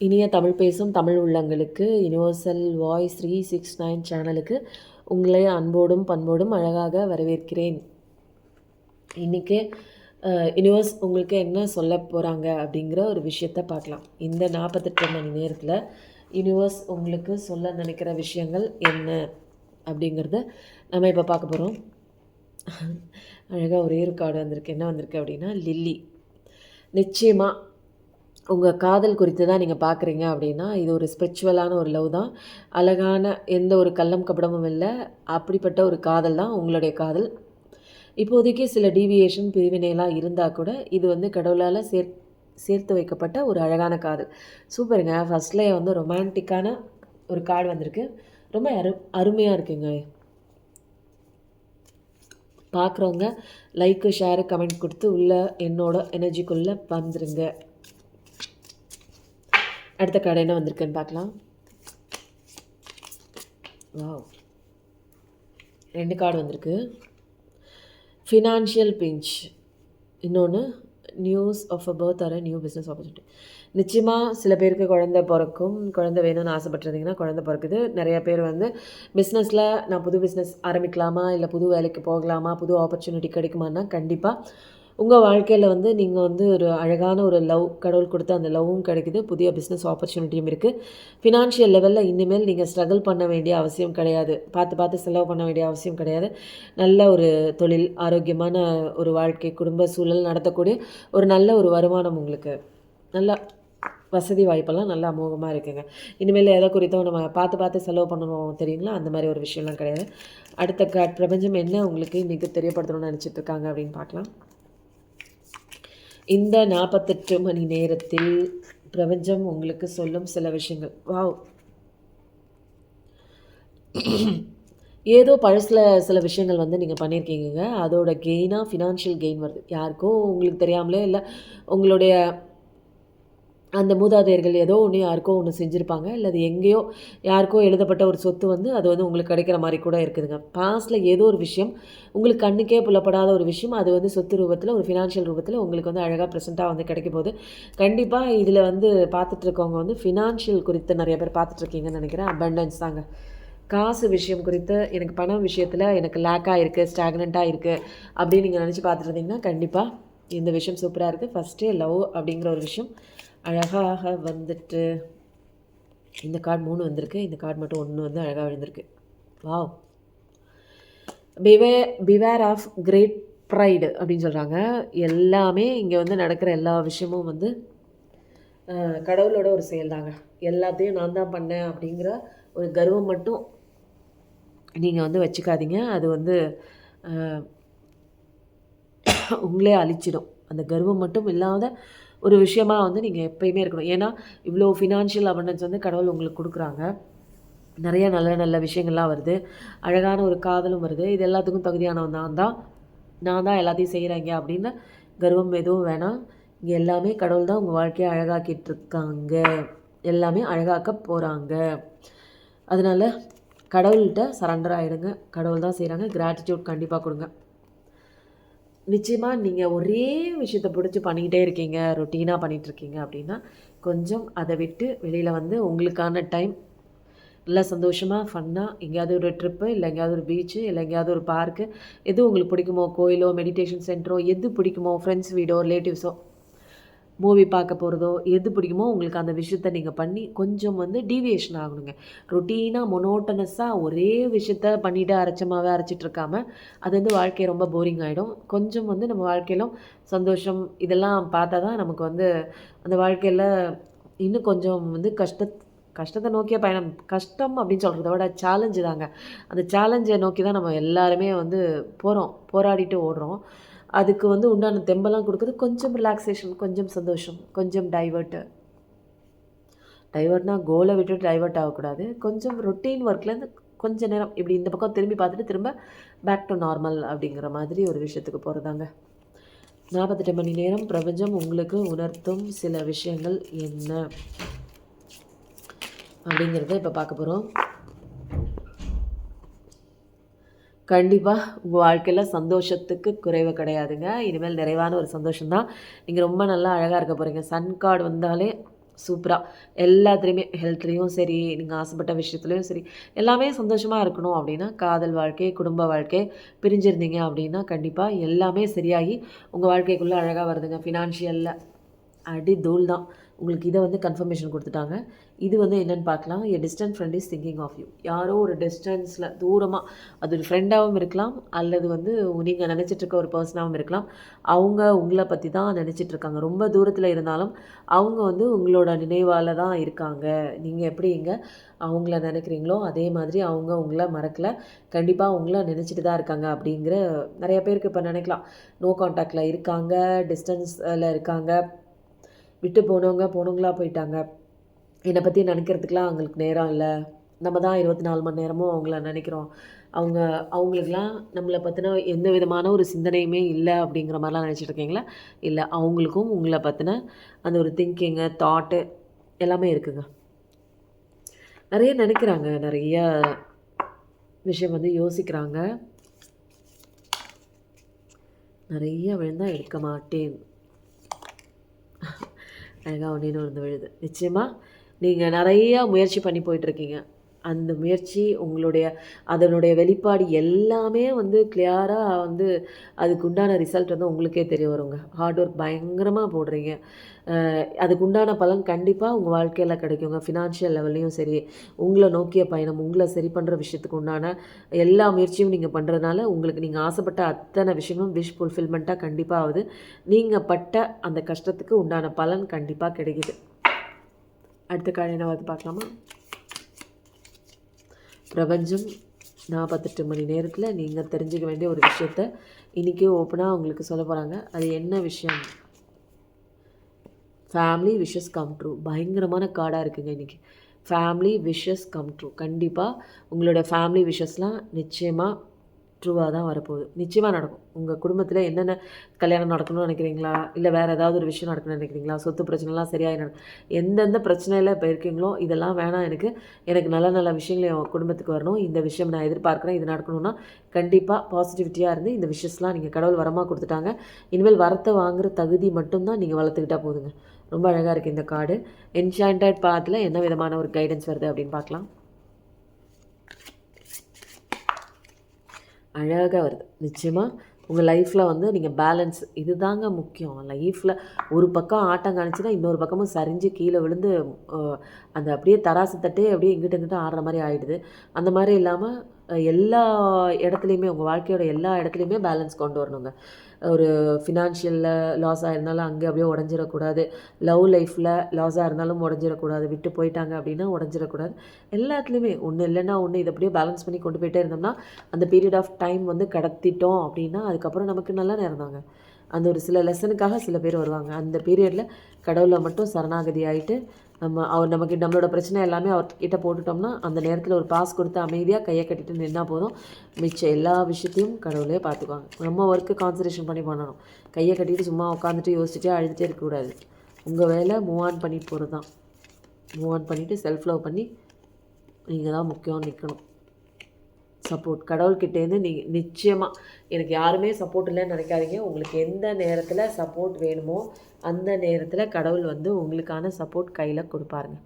இனிய தமிழ் பேசும் தமிழ் உள்ளங்களுக்கு universal voice three six nine சேனலுக்கு உங்களை அன்போடும் பண்போடும் அழகாக வரவேற்கிறேன். இன்றைக்கி யூனிவர்ஸ் உங்களுக்கு என்ன சொல்ல போகிறாங்க அப்படிங்கிற ஒரு விஷயத்த பார்க்கலாம். இந்த நாற்பத்தெட்டு மணி நேரத்தில் யூனிவர்ஸ் உங்களுக்கு சொல்ல நினைக்கிற விஷயங்கள் என்ன அப்படிங்கிறத நம்ம இப்போ பார்க்க போகிறோம் அழகாக ஒரே ஒரு கார்டு வந்திருக்கு. என்ன வந்திருக்கு அப்படின்னா லில்லி நிச்சயமாக உங்கள் காதல் குறித்து தான் நீங்கள் பார்க்குறீங்க அப்படின்னா இது ஒரு ஸ்பிரிச்சுவலான ஒரு லவ் தான். அழகான எந்த ஒரு கள்ளம் கபடமும் இல்லை. அப்படிப்பட்ட ஒரு காதல் தான் உங்களுடைய காதல். இப்போதைக்கு சில டீவியேஷன் பிரிவினைலாம் இருந்தால் கூட இது வந்து கடவுளால் சேர் சேர்த்து வைக்கப்பட்ட ஒரு அழகான காதல். சூப்பருங்க. ஃபஸ்ட்லேயே வந்து ரொமான்டிக்கான ஒரு கார்டு வந்திருக்கு. ரொம்ப அரு அருமையாக இருக்குங்க. பார்க்குறவங்க லைக்கு ஷேரு கமெண்ட் கொடுத்து உள்ள என்னோட எனர்ஜிக்குள்ளே வந்துருங்க. அடுத்த கடை என்ன வந்திருக்குன்னு பார்க்கலாம். வாவ். ரெண்டு கார்டு வந்திருக்கு. ஃபினான்ஷியல் பிஞ்ச் இன்னொன்று news of a birth or new business opportunity நிச்சயமாக சில பேருக்கு குழந்த பிறக்கும் குழந்த வேணும்னு ஆசைப்பட்டிருந்தீங்கன்னா குழந்த பிறக்குது. நிறைய பேர் வந்து பிஸ்னஸில் நான் புது பிஸ்னஸ் ஆரம்பிக்கலாமா? இல்லை புது வேலைக்கு போகலாமா? புது ஆப்பர்ச்சுனிட்டி கிடைக்குமான்னா கண்டிப்பாக உங்கள் வாழ்க்கையில் வந்து நீங்கள் வந்து ஒரு அழகான ஒரு லவ் கடவுள் கொடுத்த அந்த லவ்வும் கிடைக்குது. புதிய பிஸ்னஸ் ஆப்பர்ச்சுனிட்டியும் இருக்குது ஃபினான்ஷியல் லெவலில் இனிமேல் நீங்கள் ஸ்ட்ரகிள் பண்ண வேண்டிய அவசியம் கிடையாது. பார்த்து பார்த்து செலவு பண்ண வேண்டிய அவசியம் கிடையாது. நல்ல ஒரு தொழில் ஆரோக்கியமான ஒரு வாழ்க்கை குடும்ப சூழல் நடத்தக்கூடிய ஒரு நல்ல ஒரு வருமானம் உங்களுக்கு. நல்லா வசதி வாய்ப்பெல்லாம் நல்லா அமோகமாக இருக்குங்க. இனிமேல் எதை குறித்தும் நம்ம பார்த்து பார்த்து செலவு பண்ணணும் தெரியுங்களா? அந்த மாதிரி ஒரு விஷயம்லாம் கிடையாது. அடுத்த க பிரபஞ்சம் என்ன உங்களுக்கு இன்றைக்கி தெரியப்படுத்தணும்னு நினச்சிட்ருக்காங்க அப்படின்னு பார்க்கலாம். இந்த நாற்பத்தெட்டு மணி நேரத்தில் பிரபஞ்சம் உங்களுக்கு சொல்லும் சில விஷயங்கள். வாவ். ஏதோ பழசில் சில விஷயங்கள் வந்து நீங்கள் பண்ணியிருக்கீங்க அதோட கெயினாக ஃபினான்ஷியல் கெயின் வருது. யாருக்கோ உங்களுக்கு தெரியாமலே இல்லை உங்களுடைய அந்த மூதாதையர்கள் ஏதோ ஒன்று யாருக்கோ ஒன்று செஞ்சுருப்பாங்க இல்லை அது எங்கேயோ யாருக்கோ எழுதப்பட்ட ஒரு சொத்து வந்து அது வந்து உங்களுக்கு கிடைக்கிற மாதிரி கூட இருக்குதுங்க. பாஸ்டில் ஏதோ ஒரு விஷயம் உங்களுக்கு கண்ணுக்கே புலப்படாத ஒரு விஷயம் அது வந்து சொத்து ரூபத்தில் ஒரு ஃபினான்ஷியல் ரூபத்தில் உங்களுக்கு வந்து அழகாக ப்ரெசென்ட்டாக வந்து கிடைக்க போது கண்டிப்பாக இதில் வந்து பார்த்துட்ருக்கவங்க வந்து ஃபினான்ஷியல் குறித்து நிறைய பேர் பார்த்துட்ருக்கீங்கன்னு நினைக்கிறேன். அபண்டன்ஸ் தாங்க. காசு விஷயம் குறித்து எனக்கு பணம் விஷயத்தில் எனக்கு லேக்காக இருக்குது ஸ்டாக்னண்ட்டாக இருக்குது அப்படின்னு நீங்கள் நினச்சி பார்த்துட்டு இருந்தீங்கன்னா கண்டிப்பாக இந்த விஷயம் சூப்பராக இருக்குது ஃபஸ்ட்டே லவ் அப்படிங்கிற ஒரு விஷயம். அழகாக வந்துட்டு இந்த கார்டு மூணு வந்திருக்கு. இந்த கார்டு மட்டும் ஒன்று வந்து அழகாக விழுந்திருக்கு. வாவ் பிவே பிவேர் ஆஃப் கிரேட் ப்ரைடு அப்படின்னு சொல்கிறாங்க எல்லாமே இங்கே வந்து நடக்கிற எல்லா விஷயமும் வந்து கடவுளோட ஒரு செயல் தாங்க எல்லாத்தையும் நான் தான் பண்ணேன் அப்படிங்கிற ஒரு கர்வம் மட்டும் நீங்கள் வந்து வச்சுக்காதீங்க. அது வந்து உங்களே அழிச்சிடும். அந்த கர்வம் மட்டும் இல்லாத ஒரு விஷயமாக வந்து நீங்கள் எப்பயுமே இருக்கணும். ஏன்னா இவ்வளோ ஃபினான்ஷியல் அபண்டன்ஸ் வந்து கடவுள் உங்களுக்கு கொடுக்குறாங்க. நிறைய நல்ல நல்ல விஷயங்கள்லாம் வருது. அழகான ஒரு காதலும் வருது. இது எல்லாத்துக்கும் தகுதியானவன் நான் தான். நான் தான் எல்லாத்தையும் செய்கிறாங்க அப்படின்னு கர்வம் எதுவும் வேணாம். இங்கே எல்லாமே கடவுள் தான் உங்கள் வாழ்க்கையை அழகாக்கிட்டு இருக்காங்க. எல்லாமே அழகாக்க போகிறாங்க அதனால் கடவுள்கிட்ட சரண்டர் ஆகிடுங்க கடவுள் தான் செய்கிறாங்க கிராட்டிடியூட் கண்டிப்பாக கொடுங்க. நிச்சயமாக நீங்கள் ஒரே விஷயத்தை பிடிச்சி பண்ணிக்கிட்டே இருக்கீங்க ரொட்டீனாக பண்ணிகிட்ருக்கீங்க அப்படின்னா கொஞ்சம் அதை விட்டு வெளியில் வந்து உங்களுக்கான டைம் நல்லா சந்தோஷமாக ஃபன்னாக எங்கேயாவது ஒரு ட்ரிப்பு இல்லை எங்கேயாவது ஒரு பீச்சு இல்லை எங்கேயாவது ஒரு பார்க்கு எது உங்களுக்கு பிடிக்குமோ கோயிலோ மெடிடேஷன் சென்டரோ எது பிடிக்குமோ ஃப்ரெண்ட்ஸ் வீடோ ரிலேட்டிவ்ஸோ மூவி பார்க்க போகிறதோ எது பிடிக்குமோ உங்களுக்கு அந்த விஷயத்த நீங்கள் பண்ணி கொஞ்சம் வந்து டீவியேஷன் ஆகணுங்க. ரொட்டீனாக மொனோட்டனஸாக ஒரே விஷயத்த பண்ணிவிட்டு அரைச்சமாகவே அரைச்சிட்டு இருக்காமல் அது வந்து வாழ்க்கை ரொம்ப போரிங் ஆகிடும் கொஞ்சம் வந்து நம்ம வாழ்க்கையிலும் சந்தோஷம் இதெல்லாம் பார்த்தா தான் நமக்கு வந்து அந்த வாழ்க்கையில் இன்னும் கொஞ்சம் வந்து கஷ்ட கஷ்டத்தை நோக்கிய பயணம் கஷ்டம் அப்படின்னு சொல்கிறத விட சேலஞ்சு தாங்க. அந்த சேலஞ்சை நோக்கி தான் நம்ம எல்லாருமே வந்து போகிறோம் போராடிட்டு ஓடுறோம். அதுக்கு வந்து உண்டான தெம்பெல்லாம் கொடுக்குறது கொஞ்சம் ரிலாக்ஸேஷன் கொஞ்சம் சந்தோஷம் கொஞ்சம் டைவர்ட்டு டைவர்ட்னா கோலை விட்டுட்டு டைவர்ட் ஆகக்கூடாது. கொஞ்சம் ரொட்டீன் ஒர்க்லேருந்து கொஞ்ச நேரம் இப்படி இந்த பக்கம் திரும்பி பார்த்துட்டு திரும்ப பேக் டு நார்மல் அப்படிங்கிற மாதிரி ஒரு விஷயத்துக்கு போகிறதாங்க நாற்பத்தெட்டு மணி நேரம் பிரபஞ்சம் உங்களுக்கு உணர்த்தும் சில விஷயங்கள் என்ன? அப்படிங்கிறத இப்போ பார்க்க போகிறோம் கண்டிப்பாக உங்கள் வாழ்க்கையில் சந்தோஷத்துக்கு குறைவு கிடையாதுங்க. இனிமேல் நிறைவான ஒரு சந்தோஷம்தான். நீங்கள் ரொம்ப நல்லா அழகாக இருக்க போகிறீங்க சன் கார்டு வந்தாலே சூப்பராக எல்லாத்துலேயுமே ஹெல்த்லேயும் சரி நீங்கள் ஆசைப்பட்ட விஷயத்துலையும் சரி எல்லாமே சந்தோஷமாக இருக்கணும் அப்படின்னா காதல் வாழ்க்கை குடும்ப வாழ்க்கை பிரிஞ்சிருந்தீங்க அப்படின்னா கண்டிப்பாக எல்லாமே சரியாகி உங்கள் வாழ்க்கைக்குள்ளே அழகாக வருதுங்க. ஃபினான்ஷியலில் அடி தூள் தான். உங்களுக்கு இதை வந்து கன்ஃபர்மேஷன் கொடுத்துட்டாங்க. இது வந்து என்னென்னு பார்க்கலாம். A distant friend is thinking of you யாரோ ஒரு டிஸ்டன்ஸில் தூரமாக அது ஒரு ஃப்ரெண்டாகவும் இருக்கலாம். அல்லது வந்து நீங்கள் நினச்சிட்ருக்க ஒரு பர்சனாகவும் இருக்கலாம். அவங்க உங்களை பற்றி தான் நினச்சிட்ருக்காங்க ரொம்ப தூரத்தில் இருந்தாலும் அவங்க வந்து உங்களோட நினைவால் தான் இருக்காங்க. நீங்கள் எப்படி இங்கே அவங்கள நினைக்கிறீங்களோ அதே மாதிரி அவங்க உங்களை மறக்கல. கண்டிப்பாக உங்களை நினச்சிட்டு தான் இருக்காங்க அப்படிங்கிற நிறைய பேருக்கு இப்போ நினைக்கலாம். நோ காண்டாக்டில் இருக்காங்க டிஸ்டன்ஸில் இருக்காங்க. விட்டு போனவங்க போனவங்களா போயிட்டாங்க. என்னை பற்றி நினைக்கிறதுக்கெலாம் அவங்களுக்கு நேரம் இல்லை. நம்ம தான் இருபத்தி நாலு மணி நேரமும் அவங்கள நினைக்கிறோம். அவங்க அவங்களுக்கெலாம் நம்மளை பற்றின எந்த விதமான ஒரு சிந்தனையுமே இல்லை அப்படிங்கிற மாதிரிலாம் நினச்சிட்டு இருக்கீங்களா? இல்லை அவங்களுக்கும் உங்களை பற்றின அந்த ஒரு திங்கிங்கு தாட்டு எல்லாமே இருக்குங்க. நிறைய நினைக்கிறாங்க. நிறைய விஷயம் வந்து யோசிக்கிறாங்க. நிறைய விழுந்தால் எடுக்க மாட்டேன். அழகாக ஒன்றே ஒன்று விழுது. நிச்சயமாக நீங்கள் நிறையா முயற்சி பண்ணி போயிட்டுருக்கீங்க அந்த முயற்சி உங்களுடைய அதனுடைய வெளிப்பாடு எல்லாமே வந்து கிளியராக வந்து அதுக்கு உண்டான ரிசல்ட் வந்து உங்களுக்கே தெரிய வருங்க. ஹார்ட் ஒர்க் பயங்கரமாக போடுறீங்க. அதுக்கு உண்டான பலன் கண்டிப்பாக உங்கள் வாழ்க்கையில் கிடைக்குங்க. ஃபினான்ஷியல் லெவல்லையும் சரி உங்களை நோக்கிய பயணம் உங்களை சரி பண்ணுற விஷயத்துக்கு உண்டான எல்லா முயற்சியும் நீங்கள் பண்ணுறதுனால உங்களுக்கு நீங்கள் ஆசைப்பட்ட அத்தனை விஷயமும் விஷ் ஃபுல்ஃபில்மெண்ட்டாக கண்டிப்பாக ஆகுது. நீங்கள் பட்ட அந்த கஷ்டத்துக்கு உண்டான பலன் கண்டிப்பாக கிடைக்குது. அடுத்த காலையில் வந்து பார்க்கலாமா? பிரபஞ்சம் நாற்பத்தெட்டு மணி நேரத்தில் நீங்கள் தெரிஞ்சுக்க வேண்டிய ஒரு விஷயத்த இன்றைக்கே ஓப்பனாக உங்களுக்கு சொல்ல போகிறாங்க அது என்ன விஷயம்? ஃபேமிலி விஷஸ் கம் ட்ரூ பயங்கரமான கார்டாக இருக்குங்க இன்றைக்கி ஃபேமிலி விஷஸ் கம் ட்ரூ கண்டிப்பாக உங்களோட ஃபேமிலி விஷஸ்லாம் நிச்சயமாக ட்ரூவாக தான் வரப்போகுது. நிச்சயமாக நடக்கும். உங்கள் குடும்பத்தில் என்னென்ன கல்யாணம் நடக்கணும்னு நினைக்கிறீங்களா? இல்லை வேறு ஏதாவது ஒரு விஷயம் நடக்கணும்னு நினைக்கிறீங்களா? சொத்து பிரச்சனைலாம் சரியாக நடக்கும் எந்தெந்த பிரச்சனையில் இப்போ இருக்கீங்களோ இதெல்லாம் வேணாம் எனக்கு. எனக்கு நல்ல நல்ல விஷயங்கள் என் குடும்பத்துக்கு வரணும். இந்த விஷயம் நான் எதிர்பார்க்குறேன். இது நடக்கணும்னா கண்டிப்பாக பாசிட்டிவிட்டியாக இருந்து இந்த விஷயஸ்லாம் நீங்கள் கடவுள் வரமாக கொடுத்துட்டாங்க. இனிமேல் வரத்தை வாங்குகிற தகுதி மட்டும்தான் நீங்கள் வளர்த்துக்கிட்டால் போதுங்க. ரொம்ப அழகாக இருக்குது இந்த கார்டு என்ஷாண்டட் பாத்தில் என்ன விதமான ஒரு கைடன்ஸ் வருது அப்படின்னு பார்க்கலாம். அழகாக வருது. நிச்சயமாக உங்கள் லைஃப்பில் வந்து நீங்கள் பேலன்ஸ் இது தாங்க முக்கியம். லைஃப்பில் ஒரு பக்கம் ஆட்டம் காணிச்சுன்னா இன்னொரு பக்கமும் சரிஞ்சு கீழே விழுந்து அந்த அப்படியே தராசு தட்டே அப்படியே இங்கிட்ட இங்கிட்ட ஆடுற மாதிரி ஆகிடுது அந்த மாதிரி இல்லாமல் எல்லா இடத்துலையுமே உங்கள் வாழ்க்கையோட எல்லா இடத்துலையுமே பேலன்ஸ் கொண்டு வரணுங்க. ஒரு ஃபினான்ஷியலில் லாஸாக இருந்தாலும் அங்கே அப்படியே உடஞ்சிடக்கூடாது. லவ் லைஃப்பில் லாஸாக இருந்தாலும் உடஞ்சிடக்கூடாது. விட்டு போயிட்டாங்க அப்படின்னா உடஞ்சிடக்கூடாது. எல்லாத்துலேயுமே ஒன்று இல்லைன்னா ஒன்று இதை அப்படியே பேலன்ஸ் பண்ணி கொண்டு போயிட்டே இருந்தோம்னா அந்த பீரியட் ஆஃப் டைம் வந்து கடத்திட்டோம் அப்படின்னா அதுக்கப்புறம் நமக்கு நல்லா நேரம் தாங்க. அந்த ஒரு சில லெசனுக்காக சில பேர் வருவாங்க. அந்த பீரியடில் கடவுளை மட்டும் சரணாகதி ஆகிட்டு நம்ம அவர் நமக்கு நம்மளோட பிரச்சனை எல்லாமே அவர்கிட்ட போட்டுட்டோம்னா அந்த நேரத்தில் ஒரு பாஸ் கொடுத்து அமைதியாக கையை கட்டிட்டு நின்னா போதும். மிச்சம் எல்லா விஷயத்தையும் கடவுளே பார்த்துக்குவாங்க நம்ம ஒர்க்கு கான்சன்ட்ரேஷன் பண்ணி பண்ணணும். கையை கட்டிட்டு சும்மா உட்காந்துட்டு யோசிச்சுட்டே அழுதுகிட்டே இருக்கக்கூடாது உங்கள் வேலை மூவ் ஆன் பண்ணிட்டு போகிறது தான் மூவ் ஆன் பண்ணிவிட்டு செல்ஃப் லவ் பண்ணி நீங்கள் தான் முக்கியம் நிற்கணும் சப்போர்ட் கடவுள்கிட்டேருந்து நீ நிச்சயமாக எனக்கு யாருமே சப்போர்ட் இல்லைன்னு நினைக்காதீங்க. உங்களுக்கு எந்த நேரத்தில் சப்போர்ட் வேணுமோ அந்த நேரத்தில் கடவுள் வந்து உங்களுக்கான சப்போர்ட் கையில் கொடுப்பாருங்க.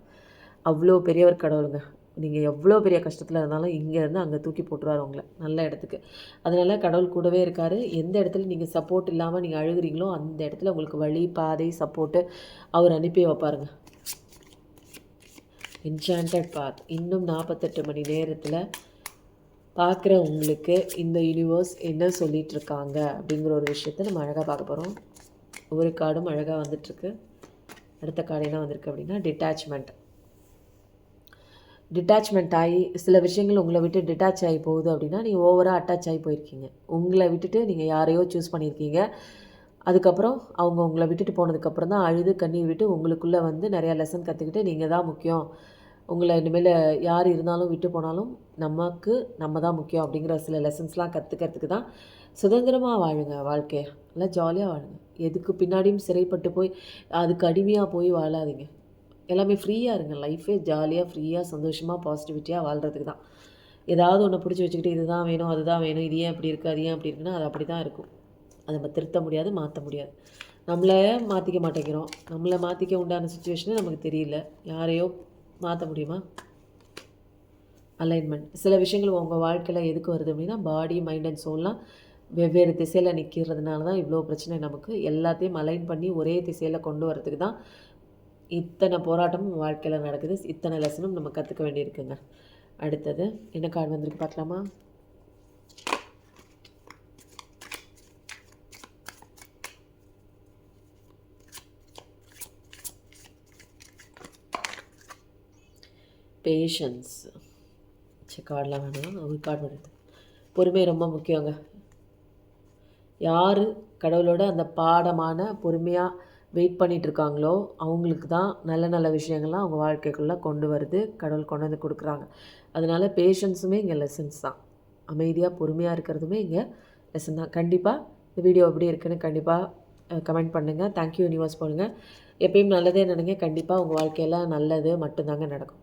அவ்வளோ பெரியவர் கடவுளுங்க. நீங்கள் எவ்வளோ பெரிய கஷ்டத்தில் இருந்தாலும் இங்கேருந்து அங்கே தூக்கி போட்டுருவார் உங்களை நல்ல இடத்துக்கு. அதனால் கடவுள் கூடவே இருக்கார். எந்த இடத்துல நீங்கள் சப்போர்ட் இல்லாமல் நீங்கள் அழுகிறீங்களோ அந்த இடத்துல உங்களுக்கு வழி பாதை சப்போர்ட்டு அவர் அனுப்பி வைப்பாருங்க. என்சாண்டட் பாத் இன்னும் நாற்பத்தெட்டு மணி நேரத்தில் பார்க்குற உங்களுக்கு இந்த யூனிவர்ஸ் என்ன சொல்லிகிட்ருக்காங்க அப்படிங்கிற ஒரு விஷயத்த நம்ம அழகாக பார்க்க போகிறோம் ஒவ்வொரு கார்டும் அழகாக வந்துட்டுருக்கு. அடுத்த கார்டு என்ன வந்திருக்கு அப்படின்னா டிட்டாச்மெண்ட் டிட்டாச்மெண்ட் ஆகி சில விஷயங்கள் உங்களை விட்டு டிட்டாச் ஆகி போகுது அப்படின்னா நீங்கள் ஓவராக அட்டாச் ஆகி போயிருக்கீங்க. உங்களை விட்டுட்டு நீங்கள் யாரையோ சூஸ் பண்ணியிருக்கீங்க. அதுக்கப்புறம் அவங்க உங்களை விட்டுட்டு போனதுக்கப்புறம் தான் அழுது கண்ணீர் விட்டு உங்களுக்குள்ளே வந்து நிறையா லெசன் கற்றுக்கிட்டு நீங்கள் தான் முக்கியம். உங்களை இனிமேல் யார் இருந்தாலும் விட்டு போனாலும் நமக்கு நம்ம தான் முக்கியம் அப்படிங்கிற சில லெசன்ஸ்லாம் கற்றுக்கிறதுக்கு தான் சுதந்திரமாக வாழுங்க வாழ்க்கையை. நல்லா ஜாலியாக வாழுங்க. எதுக்கு பின்னாடியும் சிறைப்பட்டு போய் அதுக்கு அடிமையாக போய் வாழாதீங்க. எல்லாமே ஃப்ரீயாக இருங்க. லைஃபே ஜாலியாக ஃப்ரீயாக சந்தோஷமாக பாசிட்டிவிட்டியாக வாழ்கிறதுக்கு தான். ஏதாவது ஒன்று பிடிச்சி வச்சுக்கிட்டு இதுதான் வேணும் அதுதான் வேணும் இது ஏன் அப்படி இருக்குது அது ஏன் அப்படி இருக்குன்னா அது அப்படி தான் இருக்கும். அதை நம்ம திருத்த முடியாது மாற்ற முடியாது. நம்மளை மாற்றிக்க மாட்டேங்கிறோம். நம்மளை மாற்றிக்க உண்டான சுச்சுவேஷனே நமக்கு தெரியல. யாரையோ மாற்ற முடியுமா? அலைன்மெண்ட் சில விஷயங்கள் உங்கள் வாழ்க்கையில் எதுக்கு வருது அப்படின்னா பாடி மைண்ட் அண்ட் சோல்லாம் வெவ்வேறு திசையில் நிற்கிறதுனால தான் இவ்வளோ பிரச்சனை நமக்கு. எல்லாத்தையும் அலைன் பண்ணி ஒரே திசையில் கொண்டு வரதுக்கு தான் இத்தனை போராட்டமும் வாழ்க்கையில் நடக்குது. இத்தனை லெசனும் நம்ம கற்றுக்க வேண்டியிருக்குங்க. அடுத்தது என்ன கார்டு வந்திருக்கு பார்க்கலாமா? பேஷன்ஸ் சரி கார்டெலாம் வேணாம். ஒரு கார்டு வருது பொறுமை ரொம்ப முக்கியங்க. யார் கடவுளோட அந்த பாடமான பொறுமையாக வெயிட் பண்ணிகிட்டு இருக்காங்களோ அவங்களுக்கு தான் நல்ல நல்ல விஷயங்கள்லாம் அவங்க வாழ்க்கைக்குள்ளே கொண்டு வருது கடவுள் கொண்டு வந்து கொடுக்குறாங்க. அதனால் பேஷன்ஸுமே இங்கே லெசன்ஸ் தான். அமைதியாக பொறுமையாக இருக்கிறதுமே இங்கே லெசன் தான். கண்டிப்பாக இந்த வீடியோ எப்படி இருக்குன்னு கண்டிப்பாக கமெண்ட் பண்ணுங்கள் தேங்க்யூ யூனிவர்ஸ் போடுங்க. எப்பயும் நல்லதே நினைங்க. கண்டிப்பாக உங்கள் வாழ்க்கையில் நல்லது மட்டும்தாங்க நடக்கும்.